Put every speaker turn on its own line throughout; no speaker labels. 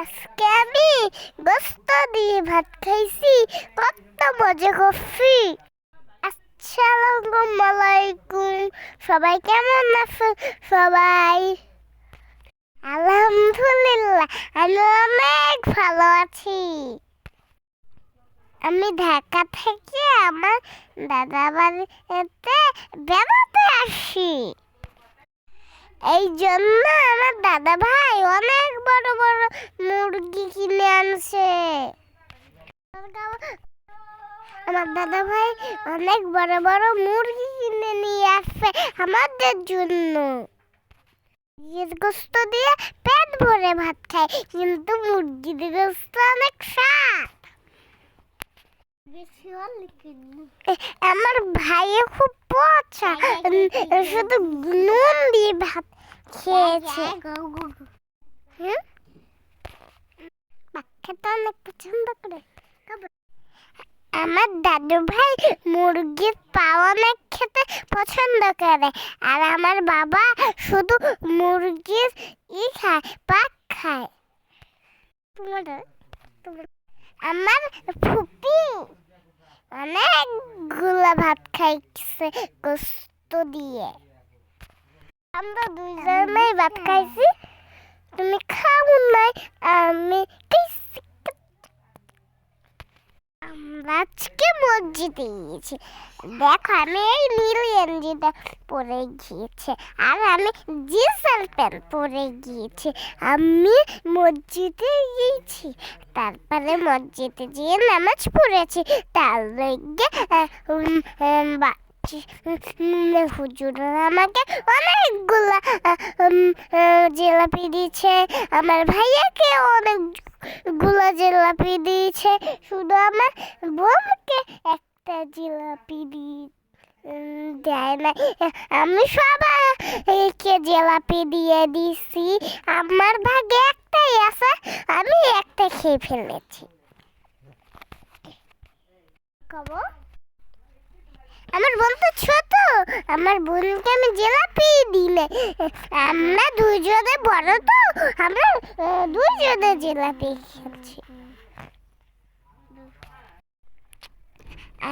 আজকে আমি গোস্ত দিয়ে ভাত খাইছি। কত মজা করছি। আসসালামু আলাইকুম। সবাই কেমন আছো? সবাই? আলহামদুলিল্লাহ, আমি অনেক ভালো আছি। আমি ঢাকা থেকে আমার দাদা বাড়িতে বেড়াতে আসি। এই জন্য আমার দাদা ভাই অনেক মুরগি কিনে আনছে। আমার দাদা ভাই অনেক বড় বড় মুরগি কিনে নিয়ে আসছে আমাদের জন্য। গোস্ত দিয়ে পেট ভরে ভাত খায় কিন্তু মুরগির গোস্ত অনেক স্বাদ। আমার ভাইয়ে খুব পচা শুধু নুন দিয়ে ভাত খেয়েছে হুম? খেতে অনেক পছন্দ করে আমার দাদু ভাই মুরগির পা অনেক খেতে পছন্দ করে, আর আমার বাবা শুধু মুরগির ই খায়, পাক খায়। আমার ফুপি অনেকগুলা ভাত খাইছে গোস্ত দিয়ে। আমরা দুইজনেই ভাত খাইছি তুমি খাও নাই আমি খাইছি। আমরা আজকে মসজিদে গিয়েছি দেখো, আমি এই নীল গেঞ্জিটা পরে গিয়েছে, আর আমি জিন্সের প্যান্ট পরে গিয়েছি। আমি মসজিদে গিয়েছি তারপরে মসজিদে গিয়ে নামাজ পড়েছি। তার লগে হুজুর আমাকে অনেকগুলা জিলাপি দিয়েছে। আমার ভাইয়াকে অনেকগুলা জিলাপি দিয়েছে। শুধু আমার বোনকে একটা জিলাপি দিয়ে দেয় না। আমি সবাইকে জিলাপি দিয়ে দিছি। আমার ভাগে একটাই আছে, আমি একটা খেয়ে ফেলেছি। কব? আমার বোন তো ছোট, আমার বোনকে আমি জিলাপি দিলে আমরা দুজনে বড় তো দুইজনে জিলাপি খেয়েছি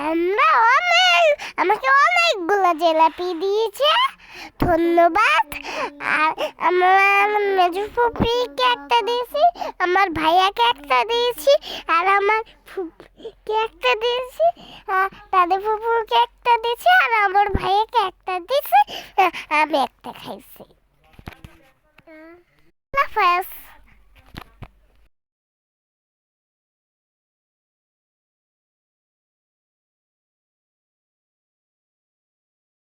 আমরা অনেক, আমাকে অনেকগুলো জিলাপি দিয়েছে। ধন্যবাদ। আর আমার মেজু ফুপিকে একটা দিয়েছি, আমার ভাইয়াকে একটা দিয়েছি, আর আমার ফুপিকে একটা দিয়েছি তাদের ফুপুকে একটা দিয়েছি, আর আমার ভাইয়াকে একটা দিয়েছি আমি একটা খাইছি। আল্লাহ